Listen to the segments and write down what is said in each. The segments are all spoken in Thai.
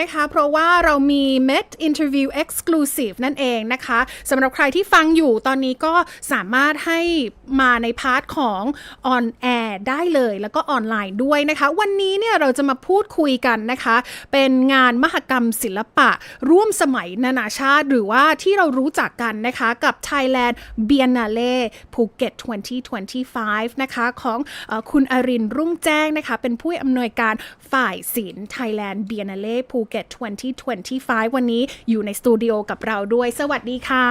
นะคะ เพราะว่าเรามี Met Interview Exclusive นั่นเองนะคะสำหรับใครที่ฟังอยู่ตอนนี้ก็สามารถให้มาในพาร์ทของ On Air ได้เลยแล้วก็ออนไลน์ด้วยนะคะ วันนี้เนี่ยเราจะมาพูดคุยกันนะคะ เป็นงานมหกรรมศิลปะ ร่วมสมัยนานาชาติ หรือว่าที่เรารู้จักกันนะคะกับ Thailand Biennale Phuket 2025 นะคะ ของอคุณอรินรุ่งแจ้งนะคะ เป็นผู้อำนวยการฝ่ายศิลป์ Thailand Biennale Phuket 2025 วันนี้อยู่ในสตูดิโอกับเราด้วย สวัสดีค่ะ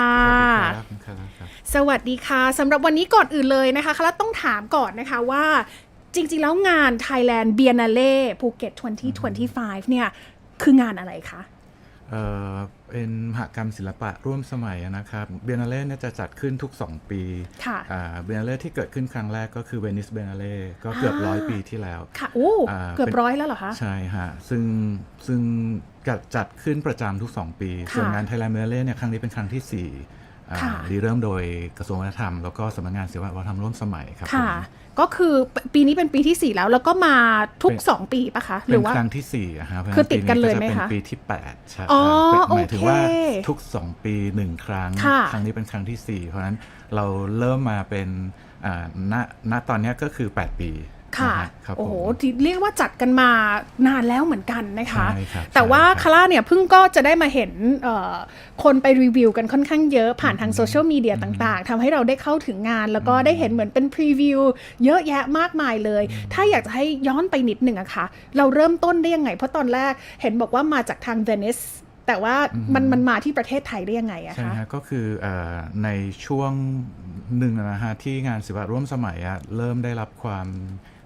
ครับครับครับ สวัสดีค่ะสำหรับวันนี้ก่อนอื่นเลยนะคะคาร่าต้องถามก่อนนะคะว่าจริง ๆ แล้วงาน Thailand Biennale Phuket 2025 เนี่ย คืองานอะไรคะ เอ่อ เป็นมหกรรมศิลปะร่วมสมัยนะครับ เบียน a เล่เนี่ยจะจัดขึ้นทุก 2 ปีค่ะเบียน a เล่ที่เกิดขึ้นครั้งแรกก็คือเวนิสเบียน a เล่ก็เกือบร้อยปีที่แล้ว ค่ะ โอ้อ่าเกือบเป็นร้อยแล้วเหรอคะ ใช่ฮะ ซึ่งซึ่งจัดจัดขึ้นประจำทุก 2 ปีค่ะส่วนงานไทยแลนด์เบียน a เล่เนี่ยครั้งนี้เป็นครั้งที่4อ่าค่ะ รีเริ่มโดยกระทรวงวัฒนธรรม แล้วก็สำนักงานศิลปวัฒนธรรมร่วมสมัยครับค่ะผมก็คือปีนี้เป็นปีที่ 4 แล้วแล้วก็มาทุกเป็น2ปีปะคะหเป็รืนอว่าครั้งที่4อะฮะเพราะฉะคือติดกันเลยไหมปีคะจะเป็นปีที่8ใช่อ๋อเป็นหมายถึงว่าโอเคทุก 2 ปี 1 ครั้งค่ะครั้งนี้เป็นครั้งที่ 4 เพราะฉะนั้นเราเริ่มมาเป็นอ่าณณตอนเนี้ยก็คือ 8 ปี ค่ะนฮครับโอ้โหผมที่เรียกว่าจัดกันมานานแล้วเหมือนกันนะคะใช่ครับแต่ว่าใช่ครับคาร่าเนี่ยเพิ่งก็จะได้มาเห็นเอ่อคนไปรีวิวกันค่อนข้างเยอะผ่านทางโซเชียลมีเดียต่างๆทำให้เราได้เข้าถึงงาน แล้วก็ได้เห็นเหมือนเป็นพรีวิวเยอะแยะมากมายเลย ถ้าอยากจะให้ย้อนไปนิดหนึ่งอะคะเราเริ่มต้นได้ยังไง เพราะตอนแรกเห็นบอกว่ามาจากทางเวนิสแต่ว่ามันมันมาที่ประเทศไทยได้ยังไงอะใช่คะฮะก็คือเอ่อในช่วงหนึ่งนะฮะที่งานศิลปะร่วมสมัยอะเริ่มได้รับความ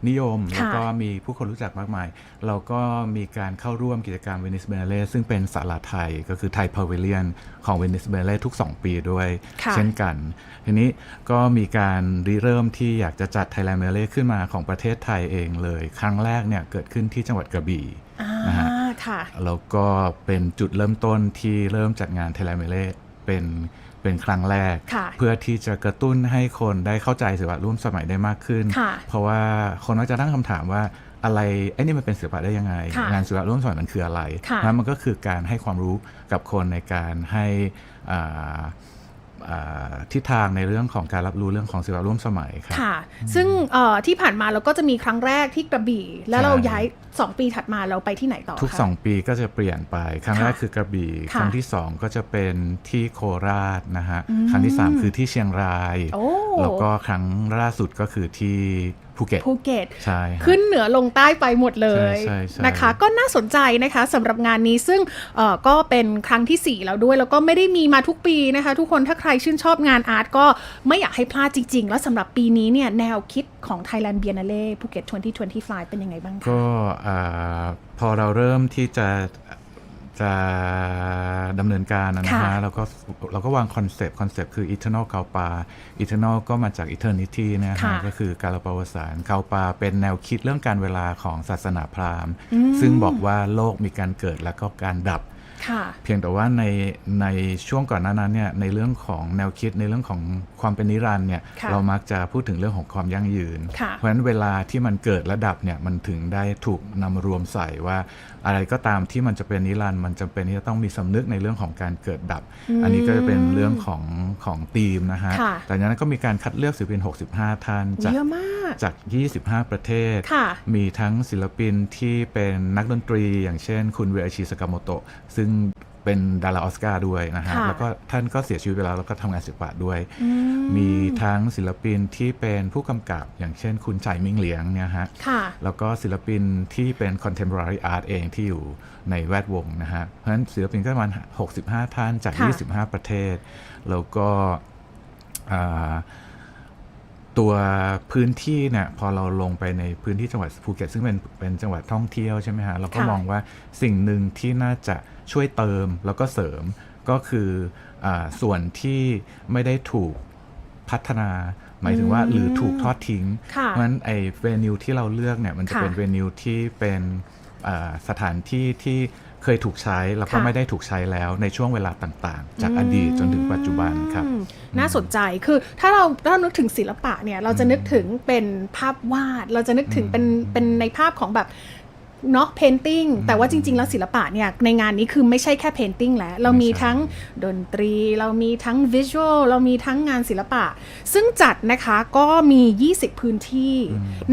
นิยมค่ะแล้วก็มีผู้คนรู้จักมากมาย เราก็มีการเข้าร่วมกิจกรรมเวนิสเบเนเล่ซึ่งเป็นศาลาไทยก็คือไทยพาวิเลียนของเวนิสเบเนเล่ทุก 2 ปีด้วยค่ะเช่นกัน ทีนี้ก็มีการริเริ่มที่อยากจะจัดไทยแลนด์เบเนเล่ขึ้นมาของประเทศไทยเองเลย ครั้งแรกเนี่ยเกิดขึ้นที่จังหวัดกระบี่อ่านะฮะค่ะแล้วก็เป็นจุดเริ่มต้นที่เริ่มจัดงานเทเลเมเล่เป็น เป็นครั้งแรกค่ะเพื่อที่จะกระตุ้นให้คนได้เข้าใจศิลปะร่วมสมัยได้มากขึ้นค่ะเพราะว่าคนมักจะตั้งคำถามว่าอะไรไอ้นี่มันเป็นศิลปะได้ยังไงค่ะงานศิลปะร่วมสมัยมันคืออะไรค่ะนั้นมันก็คือการให้ความรู้กับคนในการให้อ่าอ่า ทิศทางในเรื่องของการรับรู้เรื่องของศิลปะร่วมสมัยครับค่ะ ซึ่งเอ่อที่ผ่านมาเราก็จะมีครั้งแรกที่กระบี่ แล้วเราใช่ย้าย 2 ปีถัดมาเราไปที่ไหนต่อทุกคะ2ปีก็จะเปลี่ยนไป ครั้งค่ะแรกคือกระบี่ค่ะครั้งที่ 2 ก็จะเป็นที่โคราชนะฮะอืมครั้งที่ 3 คือที่เชียงรายโอ้แล้วก็ครั้งล่าสุดก็คือที่ ภูเก็ตภูเก็ตใช่ฮะขึ้นเหนือลงใต้ไปหมดเลยใช่ใช่ใช่นะคะ ก็น่าสนใจนะคะสำหรับงานนี้ซึ่งเอ่อก็เป็นครั้งที่ 4 แล้วด้วย แล้วก็ไม่ได้มีมาทุกปีนะคะ ทุกคนถ้าใครชื่นชอบงานอาร์ตก็ไม่อยากให้พลาดจริง ๆ แล้วสำหรับปีนี้เนี่ยแนวคิดของ Thailand Biennale Phuket 2025 เป็นยังไงบ้างคะก็อ่าพอเราเริ่มที่จะ จะดำเนินการนะฮะค่ะเราก็เราก็วางคอนเซปต์คอนเซปต์คือ eternal เกาปา eternal ก็มาจาก eternity เนะค่ะฮะก็คือการประวัติศาสตร์เกาปาเป็นแนวคิดเรื่องการเวลาของศาสนาพราหมณ์อืมซึ่งบอกว่าโลกมีการเกิดแล้วก็การดับค่ะเพียงแต่ว่าในในช่วงก่อนหน้านั้นเนี่ยในเรื่องของแนวคิดในเรื่องของความเป็นนิรันดร์เนี่ยค่ะเรามักจะพูดถึงเรื่องของความยั่งยืนค่ะเพราะฉะนั้นเวลาที่มันเกิดและดับเนี่ยมันถึงได้ถูกนำรวมใส่ว่า อะไรก็ตามที่มันจะเป็นนิรันดร์มันจำเป็นที่จะต้องมีสำนึกในเรื่องของการเกิดดับ อันนี้ก็จะเป็นเรื่องของของธีมนะฮะค่ะแต่จากนั้นก็มีการคัดเลือกศิลปิน 65 ท่านจากเยอะมากจาก 25 ประเทศค่ะมีทั้งศิลปินที่เป็นนักดนตรี อย่างเช่น คุณเวอาชิสกามโตะซึ่ง เป็นดาราออสการ์ด้วยนะฮะ ค่ะแล้วก็ท่านก็เสียชีวิตไปแล้ว แล้วก็ทำงานศิลปะด้วย อืมีทั้งศิลปินที่เป็นผู้กำกับ อย่างเช่นคุณชัยมิงเหลียงเนี่ยฮะ ค่ะ แล้วก็ศิลปินที่เป็น contemporary art เองที่อยู่ในแวดวงนะฮะ เพราะฉะนั้นศิลปินก็ประมาณ 65 ท่านจาก ค่ะ 25 ประเทศ แล้วก็อ่า ตัวพื้นที่เนี่ยพอเราลงไปในพื้นที่จังหวัดภูเก็ตซึ่งเป็นเป็นจังหวัดท่องเที่ยวใช่ไหมฮะเราก็ค่ะมองว่าสิ่งหนึ่งที่น่าจะช่วยเติมแล้วก็เสริมก็คืออาส่วนที่ไม่ได้ถูกพัฒนาหมายถึงว่าอืมหรือถูกทอดทิ้งค่ะเพราะฉะนั้นไอ้เวนิวที่เราเลือกเนี่ยมันจะค่ะเป็นเวนิวที่เป็นอ่าสถานที่ที่ เคยถูกใช้แล้วก็ค่ะ ไม่ได้ถูกใช้แล้วในช่วงเวลาต่างๆ จากอดีตจนถึงปัจจุบันครับ อืมน่าสนใจ คือถ้าเราถ้าเรานึกถึงศิลปะเนี่ย เราจะนึกถึงเป็นภาพวาด เราจะนึกถึงเป็นเป็นในภาพของแบบ เนาะ painting แต่ว่าจริง ๆ แล้วศิลปะเนี่ยในงานนี้คือไม่ใช่แค่ painting แล้ว เรามีไม่ใช่ทั้งดนตรี เรามีทั้ง visual เรามีทั้งงานศิลปะ ซึ่งจัดนะคะก็มี 20 พื้นที่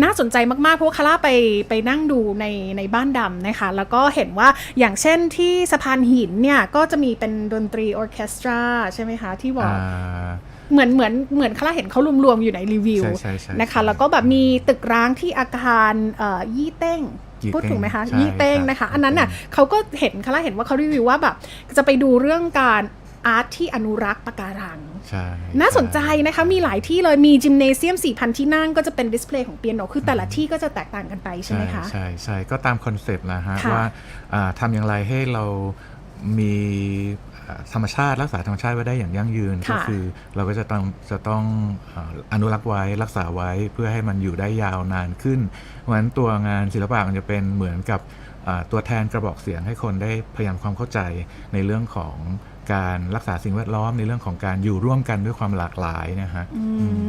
น่าสนใจมาก ๆ เพราะว่าคาร่าไปไปนั่งดูในในบ้านดำนะคะ แล้วก็เห็นว่าอย่างเช่นที่สะพานหินเนี่ย ก็จะมีเป็นดนตรีออร์เคสตราใช่ไหมคะ ที่บอกอ่าเหมือนเหมือนเหมือนคาร่าเห็นเขารวม ๆ อยู่ในรีวิวใช่ใช่ใช่นะคะใช่แล้วก็แบบมีตึกร้างที่อาคารเอ่อยี่เต้งยี่เต้ง พูดถูกไหมคะใช่ยี่เต้งครับนะคะยี่เต้งอันนั้นน่ะเขาก็เห็นคาร่าเห็นว่าเขารีวิวว่าแบบจะไปดูเรื่องการอาร์ตที่อนุรักษ์ปะการังใช่น่าสนใจนะคะ มีหลายที่เลย มีจิมเนเซียม 4,000 ที่นั่งก็จะเป็นดิสเพลย์ของเปียโน คือแต่ละที่ก็จะแตกต่างกันไปใช่ไหมคะ ใช่ใช่ก็ตามคอนเซปต์แหละฮะค่ะว่าอ่าทำอย่างไรให้เรามีอ่า ธรรมชาติรักษาธรรมชาติไว้ได้อย่างยั่งยืนค่ะก็คือเราก็จะต้องจะต้องอ่าอนุรักษ์ไว้รักษาไว้เพื่อให้มันอยู่ได้ยาวนานขึ้น เพราะฉะนั้นตัวงานศิลปะมันจะเป็นเหมือนกับอ่าตัวแทนกระบอกเสียงให้คนได้พยายามความเข้าใจในเรื่องของการรักษาสิ่งแวดล้อมในเรื่องของการอยู่ร่วมกันด้วยความหลากหลายนะฮะอื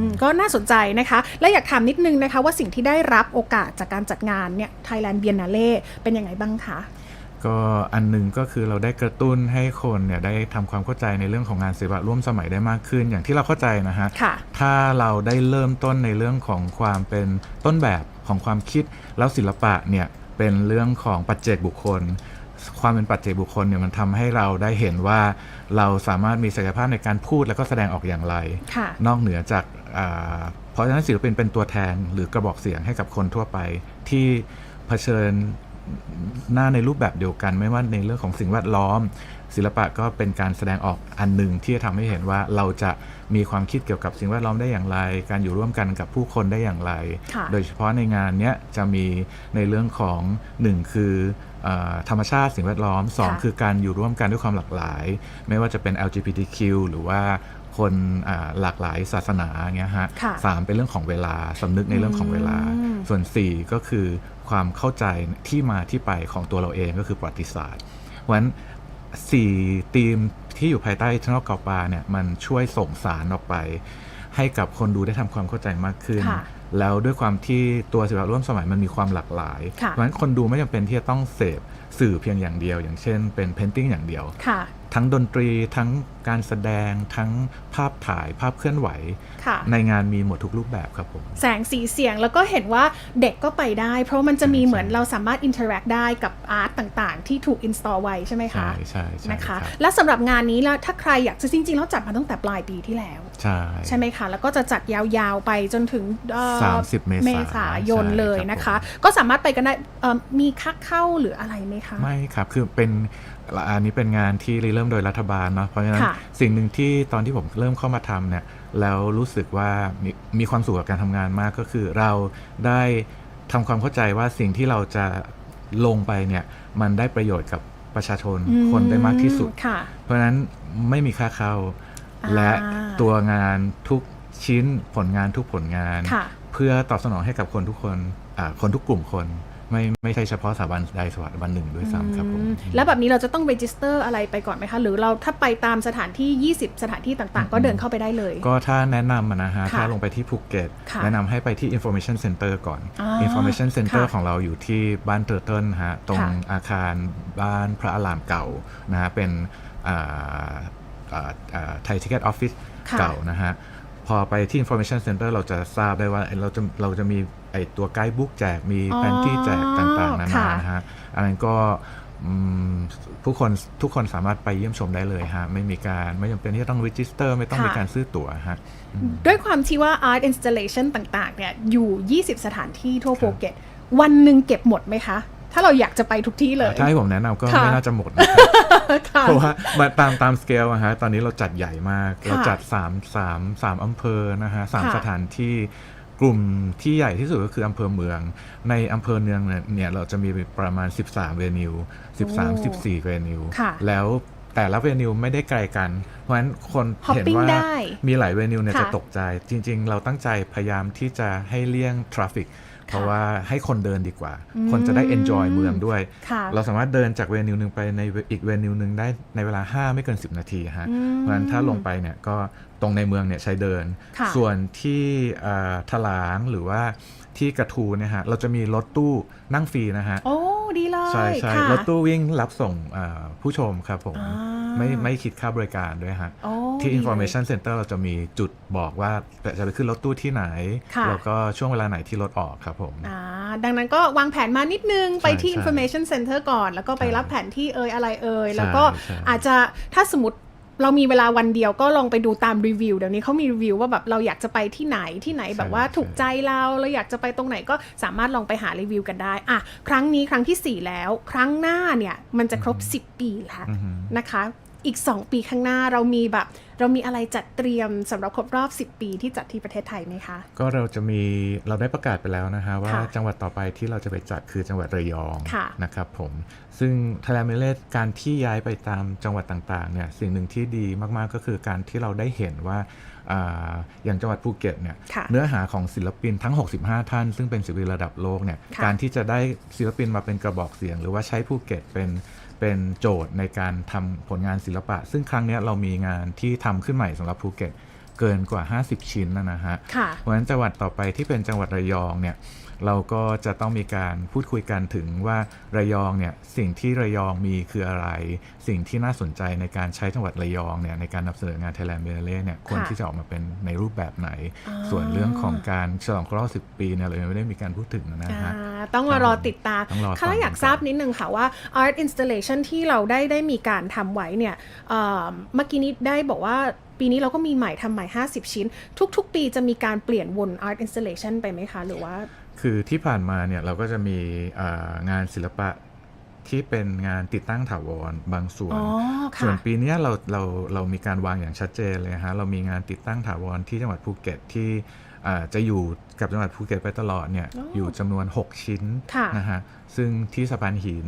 มก็น่าสนใจนะคะ และอยากถามนิดนึงนะคะว่าสิ่งที่ได้รับโอกาสจากการจัดงานเนี่ย Thailand Biennale เป็นยังไงบ้างคะ ก็อันหนึ่งก็คือเราได้กระตุ้นให้คนเนี่ยได้ทำความเข้าใจในเรื่องของงานศิลปะร่วมสมัยได้มากขึ้น อย่างที่เราเข้าใจนะฮะค่ะถ้าเราได้เริ่มต้นในเรื่องของความเป็นต้นแบบของความคิด แล้วศิลปะเนี่ยเป็นเรื่องของปัจเจกบุคคล ความเป็นปัจเจกบุคคลเนี่ยมันทำให้เราได้เห็นว่าเราสามารถมีศักยภาพในการพูดแล้วก็แสดงออกอย่างไรค่ะนอกเหนือจากอ่าเพราะฉะนั้นศิลปินเป็นตัวแทนหรือกระบอกเสียงให้กับคนทั่วไปที่เผชิญ หน้าในรูปแบบเดียวกัน ไม่ว่าในเรื่องของสิ่งแวดล้อม ศิลปะก็เป็นการแสดงออกอันหนึ่งที่จะทำให้เห็นว่าเราจะมีความคิดเกี่ยวกับสิ่งแวดล้อมได้อย่างไร การอยู่ร่วมกันกับผู้คนได้อย่างไรค่ะโดยเฉพาะในงานเนี้ยจะมีในเรื่องของหนึ่งคือเออธรรมชาติสิ่งแวดล้อมสองค่ะคือการอยู่ร่วมกันด้วยความหลากหลาย ไม่ว่าจะเป็น LGBTQ หรือว่าคนอ่าหลากหลายศาสนาเงี้ยฮะค่ะสามเป็นเรื่องของเวลาสำนึกในเรื่องของเวลาอืมส่วน 4 ก็คือความเข้าใจที่มาที่ไปของตัวเราเองก็คือประวัติศาสตร์เพราะฉะนั้น สี่ธีมที่อยู่ภายใต้ Eternal เกาปาเนี่ยมันช่วยส่งสารออกไป ให้กับคนดูได้ทำความเข้าใจมากขึ้น ค่ะแล้วด้วยความที่ตัวศิลปะร่วมสมัยมันมีความหลากหลายค่ะเพราะฉะนั้นคนดูไม่จำเป็นที่จะต้องเสพสื่อเพียงอย่างเดียว อย่างเช่นเป็นเพนติ้งอย่างเดียว ค่ะ ทั้งดนตรีทั้งการแสดงทั้งภาพถ่ายภาพเคลื่อนไหวค่ะในงานมีหมดทุกรูปแบบครับผม แสงสีเสียงแล้วก็เห็นว่าเด็กก็ไปได้ เพราะมันจะมีใช่เหมือนเราสามารถอินเทอร์แอคได้กับอาร์ตต่างๆ ที่ถูกอินสตอลไว้ใช่ไหมคะ ใช่ใช่ใช่นะคะรับและสำหรับงานนี้แล้วถ้าใครอยากจะจริงๆแล้วจัดมาตั้งแต่ปลายปีที่แล้ว ใช่ใช่ไหมคะ แล้วก็จะจัดยาวๆไปจนถึงเอ่อ30 เมษายนษายนใช่เลยครับนะคะผมก็สามารถไปกันได้เอ่อมีค่าเข้าหรืออะไรไหมคะ ไม่ครับคือเป็นอันนี้เป็นงานที่ริเริ่มโดยรัฐบาลเนาะเพราะฉะนั้นค่ะสิ่งหนึ่งที่ตอนที่ผมเริ่มเข้ามาทำเนี่ยแล้วรู้สึกว่ามีมีความสุขกับการทำงานมากก็คือ เราได้ทำความเข้าใจว่าสิ่งที่เราจะลงไปเนี่ยมันได้ประโยชน์กับประชาชนอืมคนได้มากที่สุด ค่ะ เพราะฉะนั้นไม่มีค่าเข้า อ่าและตัวงานทุกชิ้นผลงานทุกผลงาน ค่ะ เพื่อตอบสนองให้กับคนทุกคนอ่าคนทุกกลุ่มคน ไม่ไม่ใช่เฉพาะสถาบันใดสถาบันหนึ่งด้วยซ้ำครับผมอืมแล้วแบบนี้เราจะต้อง register อะไรไปก่อนไหมคะ หรือเราถ้าไปตามสถานที่ 20 สถานที่ต่างๆ ก็เดินเข้าไปได้เลย ก็ถ้าแนะนำอะนะฮะค่ะถ้าลงไปที่ภูเก็ตค่ะแนะนำให้ไปที่ information center ก่อนอ่า information center ค่ะของเราอยู่ที่บ้านเตอร์เทิลฮะ ตรงค่ะอาคารบ้านพระอารามเก่านะฮะ เป็นไทยทิเก็ตออฟฟิศค่ะเก่านะฮะพอไปที่ information center เราจะทราบได้ว่าเราจะเราจะมี ไอตัวไกด์บุ๊กแจกมีอ๋อแผนที่แจกต่างๆนานาค่ะนะฮะอันนั้นก็อืมผู้คนทุกคนสามารถไปเยี่ยมชมได้เลยฮะ ไม่มีการไม่จำเป็นที่จะต้อง register ไม่ต้องมีการซื้อตั๋วฮะ ด้วยความที่ว่า art installation ต่างๆ เนี่ยอยู่ 20 สถานที่ทั่วภูเก็ต วันหนึ่งเก็บหมดไหมคะ ถ้าเราอยากจะไปทุกที่เลย ถ้าให้ผมแนะนำก็ค่ะไม่น่าจะหมดนะครับค่ะเพราะว่ามาตามตามสเกลอะฮะ ตอนนี้เราจัดใหญ่มากค่ะเราจัด 3 3 3อำเภอนะฮะสามค่ะสถานที่ กลุ่มที่ใหญ่ที่สุดก็คืออำเภอเมือง ในอำเภอเมืองเนี่ยเนี่ยเราจะมีประมาณ 13 เวนิว 13 14 เวนิวค่ะแล้วแต่ละเวนิวไม่ได้ไกลกัน เพราะฉะนั้นคนเห็น Hopping ว่าได้มีหลายเวนิวเนี่ยค่ะจะตกใจ จริง ๆ เราตั้งใจพยายามที่จะให้เลี่ยงทราฟิก เพราะว่าให้คนเดินดีกว่า คนจะได้ enjoy เมืองด้วยค่ะเราสามารถเดินจากเวนิวหนึ่งไปในอีกเวนิวหนึ่งได้ในเวลา 5 ไม่เกิน 10 นาทีฮะอืมเพราะฉะนั้นถ้าลงไปเนี่ยก็ตรงในเมืองเนี่ยใช้เดินค่ะส่วนที่เอ่อถลางหรือว่า ที่กระทูเนี่ยฮะเราจะมีรถตู้นั่งฟรีนะฮะโอ้ดีเลยใช่ใช่ค่ะรถตู้วิ่งรับส่งอ่าผู้ชมครับผมอ่าไม่ไม่คิดค่าบริการด้วยฮะโอ้ที่ดีเลย information center เราจะมีจุดบอกว่าจะไปขึ้นรถตู้ที่ไหนค่ะแล้วก็ช่วงเวลาไหนที่รถออกครับผมอ่าดังนั้นก็วางแผนมานิดนึงไปที่ใช่ information center ก่อน แล้วก็ไปใช่รับแผนที่เอ่ยอะไรเอ่ยใช่แล้วก็ใช่อาจจะถ้าสมมติ เรามีเวลาวันเดียวก็ลองไปดูตามรีวิวเดี๋ยวนี้เขามีรีวิวว่าแบบเราอยากจะไปที่ไหนที่ไหนแบบว่าถูกใจเราเราอยากจะไปตรงไหนก็สามารถลองไปหารีวิวกันได้อะครั้งนี้ครั้งที่ 4 แล้ว ครั้งหน้าเนี่ยมันจะครบ 10 ปีแล้วอือฮึนะคะ อีก 2 ปีข้างหน้าเรามีแบบ เรามีอะไรจัดเตรียมสำหรับครบรอบ 10 ปีที่จัดที่ประเทศไทยไหมคะ ก็เราจะมีเราได้ประกาศไปแล้วนะฮะว่าค่ะจังหวัดต่อไปที่เราจะไปจัดคือจังหวัดระยองค่ะนะครับผมซึ่งไทยแลนด์เมเลสการที่ย้ายไปตามจังหวัดต่างๆเนี่ยสิ่งหนึ่งที่ดีมากๆก็คือการที่เราได้เห็นว่าอ่าอย่างจังหวัดภูเก็ตเนี่ยค่ะเนื้อหาของศิลปินทั้ง 65 ท่าน ซึ่งเป็นศิลปินระดับโลกเนี่ยค่ะการที่จะได้ศิลปินมาเป็นกระบอกเสียง หรือว่าใช้ภูเก็ตเป็น เป็นโจทย์ในการทำผลงานศิลปะ ซึ่งครั้งนี้เรามีงานที่ทำขึ้นใหม่สำหรับภูเก็ต เกินกว่า 50 ชิ้นแล้วนะฮะค่ะเพราะฉะนั้นจังหวัดต่อไปที่เป็นจังหวัดระยองเนี่ยเราก็จะต้องมีการพูดคุยกันถึงว่าระยองเนี่ยสิ่งที่ระยองมีคืออะไร สิ่งที่น่าสนใจในการใช้จังหวัดระยองเนี่ยในการนำเสนองาน Thailand b i e n n a l e เนี่ยควรที่จะออกมาเป็นในรูปแบบไหนอ่าส่วนเรื่องของการฉลองครบรอบ10 ปีเนี่ยเรายังไม่ได้มีการพูดถึงนะอ่าฮะต้องมารอติดตามต้องรอฟังค่ะอยากทราบนิดนึงค่ะว่า art installation ที่เราได้ได้มีการทำไว้เนี่ยเอ่อเมื่อกี้นี้ได้บอกว่า ปีนี้เราก็มีใหม่ทำใหม่ 50 ชิ้น ทุก ๆ ปีจะมีการเปลี่ยนวน art installation ไปไหมคะ หรือว่า คือที่ผ่านมาเนี่ยเราก็จะมีอ่างานศิลปะที่เป็นงานติดตั้งถาวรบางส่วนอ๋อส่วนค่ะปีเนี้ยเราเราเรามีการวางอย่างชัดเจนเลยฮะ เรามีงานติดตั้งถาวรที่จังหวัดภูเก็ตที่อ่าจะอยู่กับจังหวัดภูเก็ตไปตลอดเนี่ยอ๋ออยู่จำนวน 6 ชิ้นค่ะนะฮะ ซึ่งที่สะพานหิน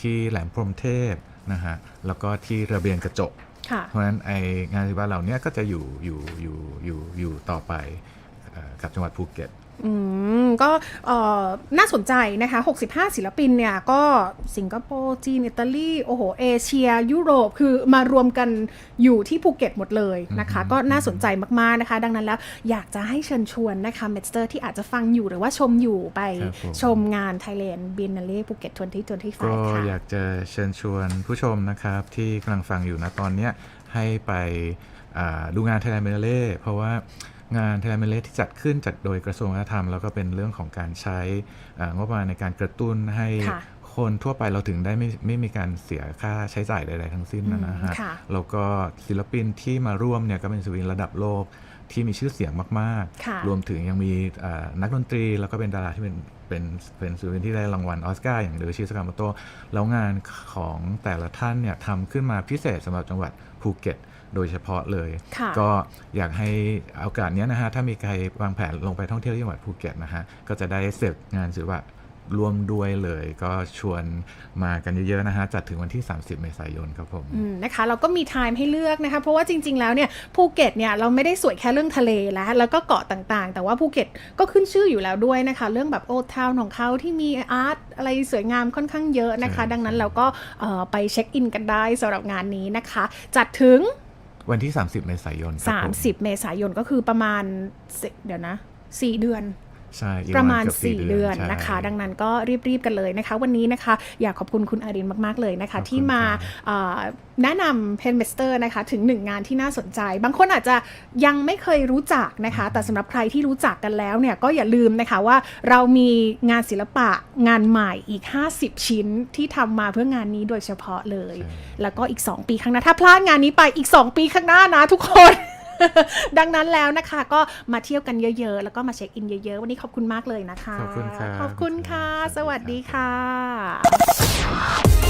ที่แหลมพรหมเทพนะฮะ แล้วก็ที่ระเบียงกระจกค่ะ เพราะฉะนั้นไองานศิลปะเหล่านี้ก็จะอยู่อยู่อยู่อยู่อยู่ต่อไปกับจังหวัดภูเก็ต อืม ก็เอ่อน่าสนใจนะคะ 65 ศิลปินเนี่ย ก็สิงคโปร์ จีน อิตาลี โอ้โห เอเชีย ยุโรป คือมารวมกันอยู่ที่ภูเก็ตหมดเลยนะคะอืมก็น่าสนใจมาก ๆ นะคะ ดังนั้นแล้วอยากจะให้เชิญชวนนะคะเมสเตอร์ที่อาจจะฟังอยู่หรือว่าชมอยู่ไปครับผมชมงาน Thailand Biennale ภูเก็ตก็2025ค่ะอยากจะเชิญชวนผู้ชมนะครับ ที่กำลังฟังอยู่นะตอนเนี้ยให้ไปอ่าดูงาน Thailand b i e n n a l e เพราะว่า งาน Thailand b i e n n a l e ที่จัดขึ้นจัดโดยกระทรวงวัฒนธรรม แล้วก็เป็นเรื่องของการใช้อ่างบประมาณในการกระตุ้นให้ค่ะคนทั่วไปเราถึงได้ไม่ไม่มีการเสียค่าใช้จ่ายใดๆทั้งสิ้นนะนะฮะค่ะแล้วก็ศิลปินที่มาร่วมเนี่ยก็เป็นศิลปินระดับโลกที่มีชื่อเสียงมากค่ะๆรวมถึงยังมีอ่านักดนตรี แล้วก็เป็นดาราที่เป็นเป็นเป็นศิลปินที่ได้รางวัลออสการ์อย่างเดอชิสกามโตแล้วงานของแต่ละท่านเนี่ยทำขึ้นมาพิเศษสำหรับจังหวัดภูเก็ต โดยเฉพาะเลยค่ะก็อยากให้โอกาสเนี้ยนะฮะ ถ้ามีใครวางแผนลงไปท่องเที่ยวที่จังหวัดภูเก็ตนะฮะ ก็จะได้เสพงานศิลปะร่วมด้วยเลยก็ชวนมากันเยอะๆนะฮะ จัดถึงวันที่ 30 เมษายนครับผมอืมนะคะ เราก็มีไทม์ให้เลือกนะคะ เพราะว่าจริง ๆ แล้วเนี่ยภูเก็ตเนี่ยเราไม่ได้สวยแค่เรื่องทะเลแล้วแล้วก็เกาะต่างๆ แต่ว่าภูเก็ตก็ขึ้นชื่ออยู่แล้วด้วยนะคะ เรื่องแบบโอทาวน์ของเขาที่มีอาร์ตอะไรสวยงามค่อนข้างเยอะนะคะใช่ดังนั้นเราก็เอ่อไปเช็คอินกันได้สำหรับงานนี้นะคะ จัดถึง วันที่ 30 เมษายน 30 เมษายนก็คือประมาณเดี๋ยวนะ4เดือน ใช่อีกประมาณเกือบสี่4เดือนใช่นะคะ ดังนั้นก็รีบๆกันเลยนะคะ วันนี้นะคะ อยากขอบคุณคุณอารินมากๆเลยนะคะขอบคุณที่มาครับเอ่อแนะนำเพนเมสเตอร์นะคะ ถึงหนึ่งงานที่น่าสนใจ บางคนอาจจะยังไม่เคยรู้จักนะคะ แต่สำหรับใครที่รู้จักกันแล้วเนี่ย ก็อย่าลืมนะคะว่าเรามีงานศิลปะงานใหม่อีก 50 ชิ้นที่ทำมาเพื่องานนี้โดยเฉพาะเลยใช่แล้วก็อีก 2 ปีข้างหน้าถ้าพลาดงานนี้ไปอีก 2 ปีข้างหน้านะทุกคน ดังนั้นแล้วนะคะ ก็มาเที่ยวกันเยอะ ๆ แล้วก็มาเช็คอินเยอะ ๆ วันนี้ขอบคุณมากเลยนะคะ ขอบคุณครับขอบคุณค่ะสสวัวัสสดีดีครัค่ะ